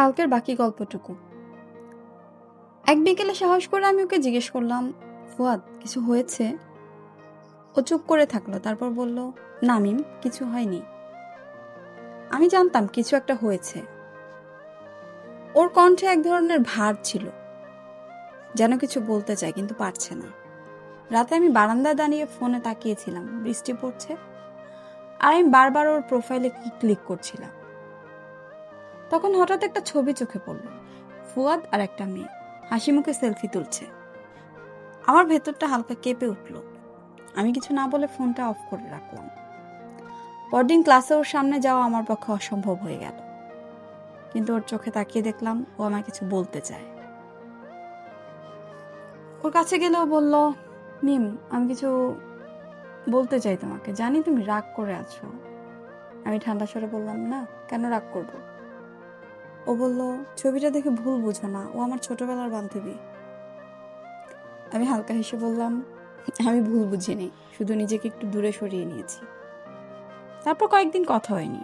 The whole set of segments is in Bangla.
কালকের বাকি গল্পটুকু। এক বিকেলে সাহস করে আমি ওকে জিজ্ঞেস করলাম, ফুয়াদ, কিছু হয়েছে? ও চুপ করে থাকল, তারপর বলল, না মিম, কিছু হয়নি। আমি জানতাম কিছু একটা হয়েছে। ওর কণ্ঠে এক ধরনের ভার ছিল, যেন কিছু বলতে চায়, কিন্তু পারছে না। রাতে আমি বারান্দায় দাঁড়িয়ে ফোনে তাকিয়েছিলাম, বৃষ্টি পড়ছে? আর আমি বারবার ওর প্রোফাইলে ক্লিক করছিলাম। তখন হঠাৎ একটা ছবি চোখে পড়ল। ফুয়াদ আর একটা মেয়ে। হাসি মুখে সেলফি তুলছে। আমার ভেতরটা হালকা কেঁপে উঠল। আমি কিছু না বলে ফোনটা অফ করে রাখলাম। পরদিন ক্লাসে ওর সামনে যাওয়া আমার পক্ষে অসম্ভব হয়ে গেল। কিন্তু ওর চোখে তাকিয়ে দেখলাম ও আমায় কিছু বলতে চায়। ওর কাছে গেলেও বলল, মিম, আমি কিছু বলতে চাই তোমাকে। জানি তুমি রাগ করে আছো। আমি ঠান্ডা স্বরে বললাম, না, কেন রাগ করব? ও বলল, ছবিটা দেখে ভুল বুঝো না, ও আমার ছোটবেলার বান্ধবী। আমি হালকা হেসে বললাম, আমি ভুল বুঝিনি, শুধু নিজেকে একটু দূরে সরিয়ে নিয়েছি। তারপর কয়েকদিন কথা হয়নি,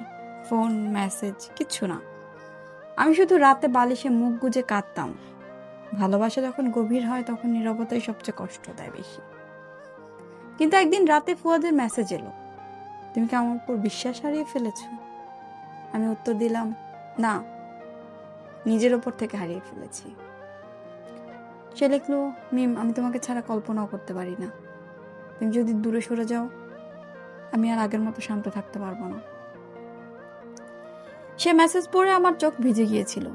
ফোন, মেসেজ, কিচ্ছু না। আমি শুধু রাতে বালিশে মুখ গুজে কাঁদতাম। ভালোবাসা যখন গভীর হয়, তখন নিরবতাই সবচেয়ে কষ্ট দেয় বেশি। কিন্তু একদিন রাতে ফুয়াদের মেসেজ এলো, তুমি কি আমার উপর বিশ্বাস হারিয়ে ফেলেছ? আমি উত্তর দিলাম, না। নিজের ওপর থেকে হারিয়ে ফেলেছি। সে লিখলো মিম, আমি তোমাকে ছাড়া কল্পনাও করতে পারি না। তুমি যদি দূরে সরে যাও, আমি আর আগের মতো শান্ত থাকতে পারব না। সে মেসেজ পড়ে আমার চোখ ভিজে গিয়েছিল।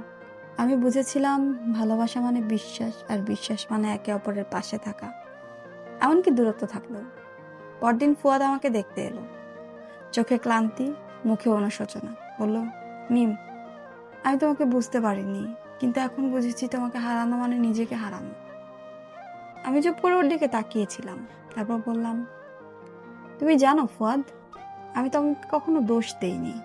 আমি বুঝেছিলাম, ভালোবাসা মানে বিশ্বাস, আর বিশ্বাস মানে একে অপরের পাশে থাকা। এমনকি দূরত্ব থাকল পরদিন ফুয়াদ আমাকে দেখতে এলো। চোখে ক্লান্তি, মুখে অনুশোচনা। বলল, মিম আমি তোমাকে বুঝতে পারিনি, কিন্তু এখন বুঝেছি তোমাকে হারানো মানে নিজেকে হারানো। আমি চুপ করে ওর দিকে তাকিয়েছিলাম, তারপর বললাম, তুমি জানো ফুয়াদ, আমি তোমাকে কখনো দোষ দেইনি।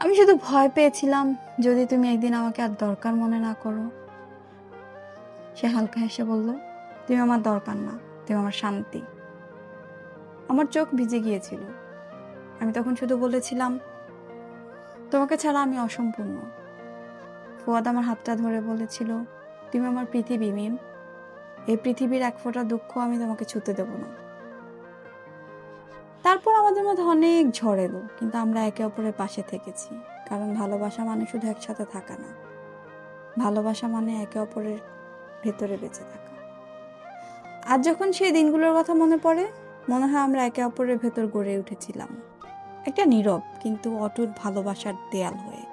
আমি শুধু ভয় পেয়েছিলাম যদি তুমি একদিন আমাকে আর দরকার মনে না করো। সে হালকা হেসে বলল, তুমি আমার দরকার না, তুমি আমার শান্তি। আমার চোখ ভিজে গিয়েছিল। আমি তখন শুধু বলেছিলাম তোমাকে ছাড়া আমি অসম্পূর্ণ। ফুয়াদ আমার হাতটা ধরে বলেছিল, তুমি আমার পৃথিবী, মিম। এই পৃথিবীর এক ফোঁটা দুঃখ আমি তোমাকে ছুতে দেব না। তারপর আমাদের মধ্যে অনেক ঝড় এলো, কিন্তু আমরা একে অপরের পাশে থেকেছি, কারণ ভালোবাসা মানে শুধু একসাথে থাকা না। ভালোবাসা মানে একে অপরের ভেতরে বেঁচে থাকা। আজ যখন সেই দিনগুলোর কথা মনে পড়ে, মনে হয় আমরা একে অপরের ভেতর গড়ে উঠেছিলাম। একটা নীরব কিন্তু অটুট ভালোবাসার দেয়াল হয়ে।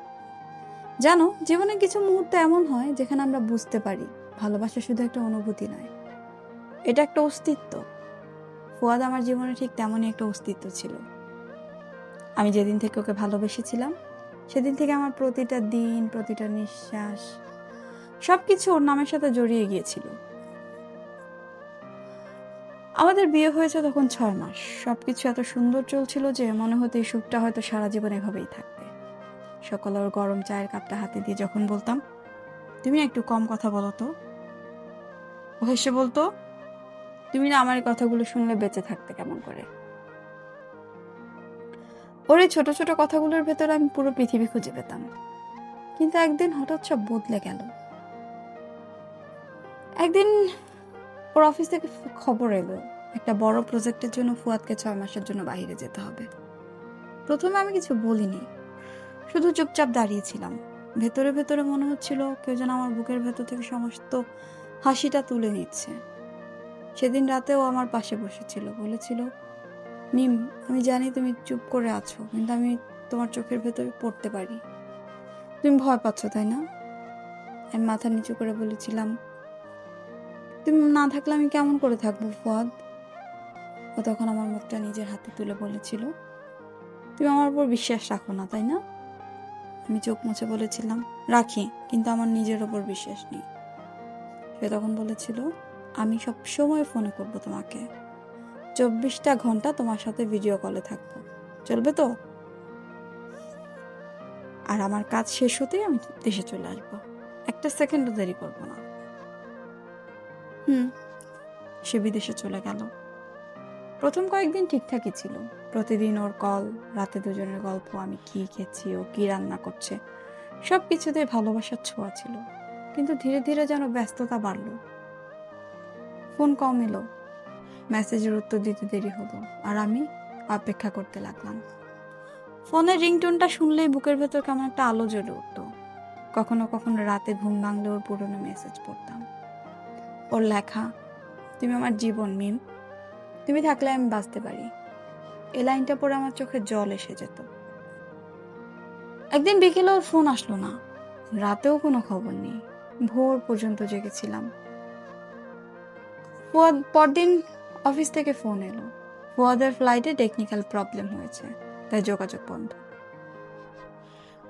জানো, জীবনে কিছু মুহূর্ত এমন হয় যেখানে আমরা বুঝতে পারি ভালোবাসা শুধু একটা অনুভূতি নয়, এটা একটা অস্তিত্ব। ফুয়াদ আমার জীবনে ঠিক তেমনই একটা অস্তিত্ব ছিল। আমি যেদিন থেকে ওকে ভালোবেসেছিলাম, সেদিন থেকে আমার প্রতিটা দিন, প্রতিটা নিঃশ্বাস সব কিছু ওর নামের সাথে জড়িয়ে গিয়েছিল। আমাদের বিয়ে হয়েছে তখন ছয় মাস। সবকিছু এত সুন্দর চলছিল যে মনে হতো এই সুখটা হয়তো সারা জীবন এভাবেই থাকবে। সকালে ওর গরম চায়ের কাপটা হাতে দিয়ে যখন বলতাম, তুমি না একটু কম কথা বলো তো। ও হেসে বলতো, তুমি না আমার কথাগুলো শুনলে বেঁচে থাকতে কেমন করে? ওর এই ছোট ছোট কথাগুলোর ভেতরে আমি পুরো পৃথিবী খুঁজে পেতাম। কিন্তু একদিন হঠাৎ সব বদলে গেল। একদিন ওর অফিস থেকে খবর এলো। একটা বড় প্রজেক্টের জন্য ফুয়াদকে ছয় মাসের জন্য বাইরে যেতে হবে। প্রথমে আমি কিছু বলিনি। শুধু চুপচাপ দাঁড়িয়েছিলাম ভেতরে ভেতরে মনে হচ্ছিল কেউ যেন আমার বুকের ভেতর থেকে সমস্ত হাসিটা তুলে নিচ্ছে। সেদিন রাতেও আমার পাশে বসেছিল। বলেছিল, মিম, আমি জানি তুমি চুপ করে আছো, কিন্তু আমি তোমার চোখের ভেতরে পড়তে পারি। তুমি ভয় পাচ্ছ, তাই না? আমি মাথা নিচু করে বলেছিলাম তুমি না থাকলে আমি কেমন করে থাকব, ফুয়াদ? ও তখন আমার মুখটা নিজের হাতে তুলে বলেছিল। তুমি আমার উপর বিশ্বাস রাখো না, তাই না? আমি চোখ মুছে বলেছিলাম, রাখি, কিন্তু আমার নিজের ওপর বিশ্বাস নেই। সে তখন বলেছিল, আমি সব সময় ফোনে করব তোমাকে। চব্বিশটা ঘণ্টা তোমার সাথে ভিডিও কলে থাকব। চলবে তো? আর আমার কাজ শেষ হতেই আমি দেশে চলে আসব। একটা সেকেন্ডও দেরি করব না। হুম, সে বিদেশে চলে গেল। প্রথম কয়েকদিন ঠিকঠাকই ছিল। প্রতিদিন ওর কল, রাতে দুজনের গল্প, আমি কি খেয়েছি, ও কি রান্না করছে, সব কিছুতেই ভালোবাসার ছোঁয়া ছিল। কিন্তু ধীরে ধীরে যেন ব্যস্ততা বাড়ল। ফোন কম এলো। মেসেজের উত্তর দিতে দেরি হলো, আর আমি অপেক্ষা করতে লাগলাম। ফোনের রিংটোনটা শুনলেই বুকের ভেতর কেমন একটা আলো জ্বলে উঠতো। কখনো কখনো রাতে ঘুম ভাঙলে ওর পুরনো মেসেজ পড়তাম। ওর লেখা, তুমি আমার জীবন, মিম। তুমি থাকলে আমি বাঁচতে পারি। এ লাইনটা পরে আমার চোখে জল এসে যেত। একদিন বিকেলে ওর ফোন আসলো না। রাতেও কোনো খবর নেই। ভোর পর্যন্ত জেগেছিলাম। পরদিন অফিস থেকে ফোন এলো। ফুয়াদের ফ্লাইটে টেকনিক্যাল প্রবলেম হয়েছে, তাই যোগাযোগ বন্ধ।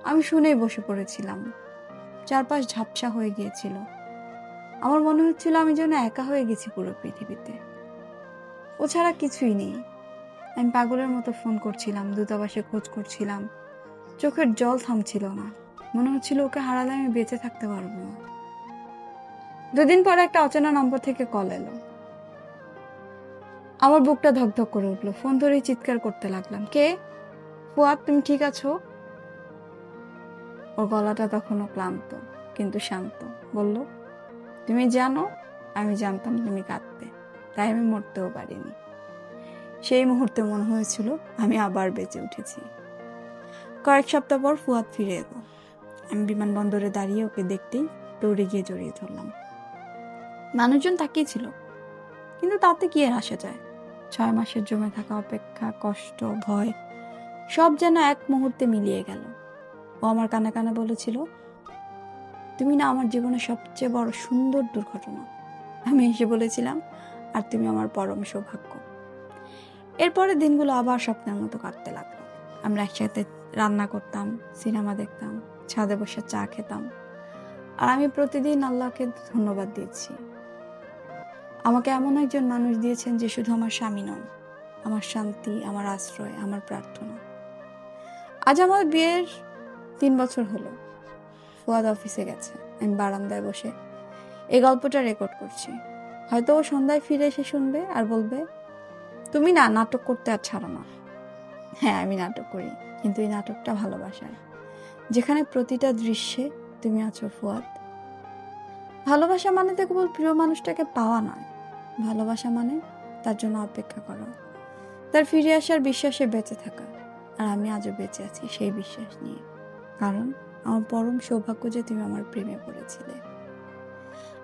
আমি শুনেই বসে পড়েছিলাম। চারপাশ ঝাপসা হয়ে গিয়েছিল। আমার মনে হচ্ছিল আমি যেন একা হয়ে গেছি পুরো পৃথিবীতে। ও ছাড়া কিছুই নেই। আমি পাগলের মতো ফোন করছিলাম, দূতাবাসে খোঁজ করছিলাম। চোখের জল থামছিল না। মনে হচ্ছিল ওকে হারালে আমি বেঁচে থাকতে পারব না। দুদিন পরে একটা অচেনা নম্বর থেকে কল এলো। আমার বুকটা ধকধক করে উঠল। ফোন ধরেই চিৎকার করতে লাগলাম। কে? ফুয়াদ, তুমি ঠিক আছো? ওর গলাটা তখনও ক্লান্ত, কিন্তু শান্ত। বলল তুমি জানো, আমি জানতাম তুমি কাঁদবে তাই আমি মরতেও পারিনি। সেই মুহূর্তে মনে হয়েছিল আমি আবার বেঁচে উঠেছি। কয়েক সপ্তাহ পর ফুয়াদ ফিরে এলো। আমি বিমানবন্দরে দাঁড়িয়ে ওকে দেখতেই দৌড়ে গিয়ে জড়িয়ে ধরলাম। মানুষজন তাকিয়েছিল কিন্তু তাতে কি আর আসা যায়? ছয় মাসের জমে থাকা অপেক্ষা, কষ্ট, ভয়, সব যেন এক মুহূর্তে মিলিয়ে গেল। ও আমার কানে কানে বলেছিল তুমি না আমার জীবনে সবচেয়ে বড় সুন্দর দুর্ঘটনা। আমি এসে বলেছিলাম, আর তুমি আমার পরম সৌভাগ্য। এরপরে দিনগুলো আবার স্বপ্নের মতো কাটতে লাগল। আমরা একসাথে রান্না করতাম, সিনেমা দেখতাম, ছাদে বসে চা খেতাম। আর আমি প্রতিদিন আল্লাহকে ধন্যবাদ দিয়েছি। আমাকে এমন একজন মানুষ দিয়েছেন যে শুধু আমার স্বামী নন, আমার শান্তি, আমার আশ্রয়, আমার প্রার্থনা। আজ আমার বিয়ের তিন বছর হলো। ফুয়াদ অফিসে গেছে। আমি বারান্দায় বসে এই গল্পটা রেকর্ড করছি। হয়তো ও সন্ধ্যায় ফিরে এসে শুনবে আর বলবে, তুমি না, নাটক করতে আর ছাড়ো না। হ্যাঁ আমি নাটক করি, কিন্তু এই নাটকটা ভালোবাসার। যেখানে প্রতিটা দৃশ্যে তুমি আছো ফুয়াদ। ভালোবাসা মানে তো কেবল প্রিয় মানুষটাকে পাওয়া নয়। ভালোবাসা মানে তার জন্য অপেক্ষা করা। তার ফিরে আসার বিশ্বাসে বেঁচে থাকা। আর আমি আজও বেঁচে আছি সেই বিশ্বাস নিয়ে। কারণ আমার পরম সৌভাগ্য যে তুমি আমার প্রেমে পড়েছিলে।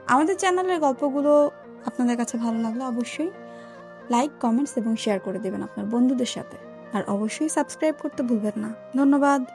আমাদের চ্যানেলের গল্পগুলো আপনাদের কাছে ভালো লাগলে অবশ্যই লাইক, কমেন্টস এবং শেয়ার করে দেবেন আপনার বন্ধুদের সাথে। আর অবশ্যই সাবস্ক্রাইব করতে ভুলবেন না। ধন্যবাদ।